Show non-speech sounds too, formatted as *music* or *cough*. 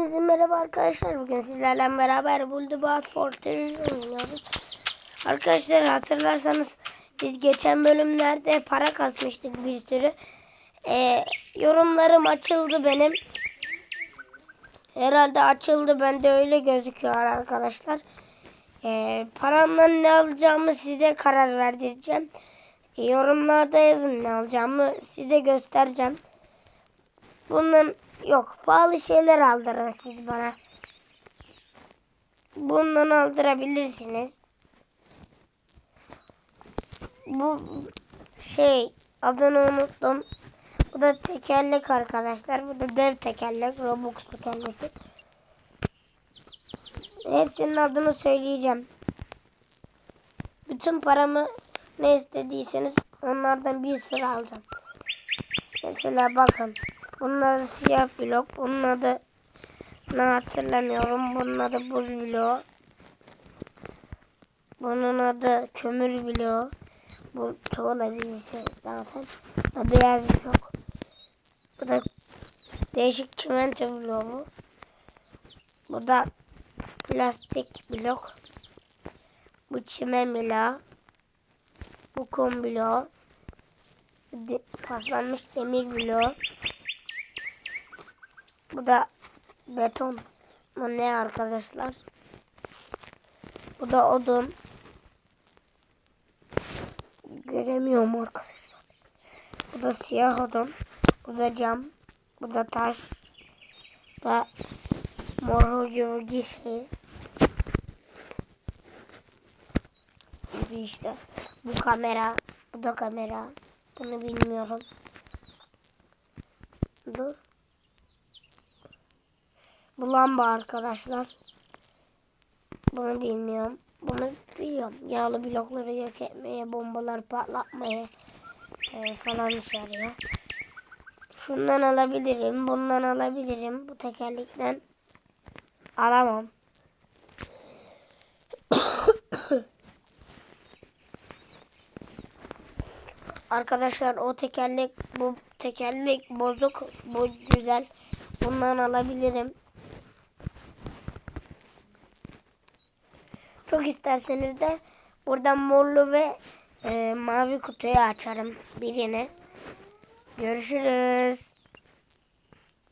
Herkese merhaba arkadaşlar. Bugün sizlerle beraber Buldubat Fortress oynuyoruz. Arkadaşlar hatırlarsanız biz geçen bölümlerde para kasmıştık bir sürü. Ee, yorumlarım açıldı benim. Herhalde açıldı. Bende öyle gözüküyor arkadaşlar. Ee, paramla ne alacağımı size karar verdireceğim. Yorumlarda yazın ne alacağımı size göstereceğim. Bunun yok pahalı şeyler aldırın siz bana. Bundan aldırabilirsiniz. Bu şey adını unuttum. Bu da tekerlek arkadaşlar. Bu da dev tekerlek. Robux'lu kendisi. Hepsinin adını söyleyeceğim. Bütün paramı ne istediyseniz onlardan bir sürü alacağım. Mesela bakın. Bunun adı siyah blok. Bunun adı ne hatırlamıyorum. Bunun adı buz bloğu. Bunun adı kömür bloğu. Bu tuğla birisi zaten. Bu beyaz blok. Bu da değişik çimento bloğu. Bu da plastik blok. Bu çimen bloğu. Bu kum bloğu. De, paslanmış demir bloğu. Bu da beton. Bu ne arkadaşlar? Bu da odun. Göremiyorum arkadaşlar. Bu da siyah odun. Bu da cam. Bu da taş. Bu da mor gibi şey. İşte. Bu kamera. Bu da kamera. Bunu bilmiyorum. Dur. Bu lamba arkadaşlar. Bunu bilmiyorum. Bunu biliyorum. Yağlı blokları yok etmeye, bombalar patlatmaya e, falan işe yarıyor. Şundan alabilirim. Bundan alabilirim. Bu tekerlekten alamam. *coughs* Arkadaşlar o tekerlek bu tekerlek bozuk. Bu güzel. Bundan alabilirim. Çok isterseniz de buradan morlu ve e, mavi kutuyu açarım birini. Görüşürüz.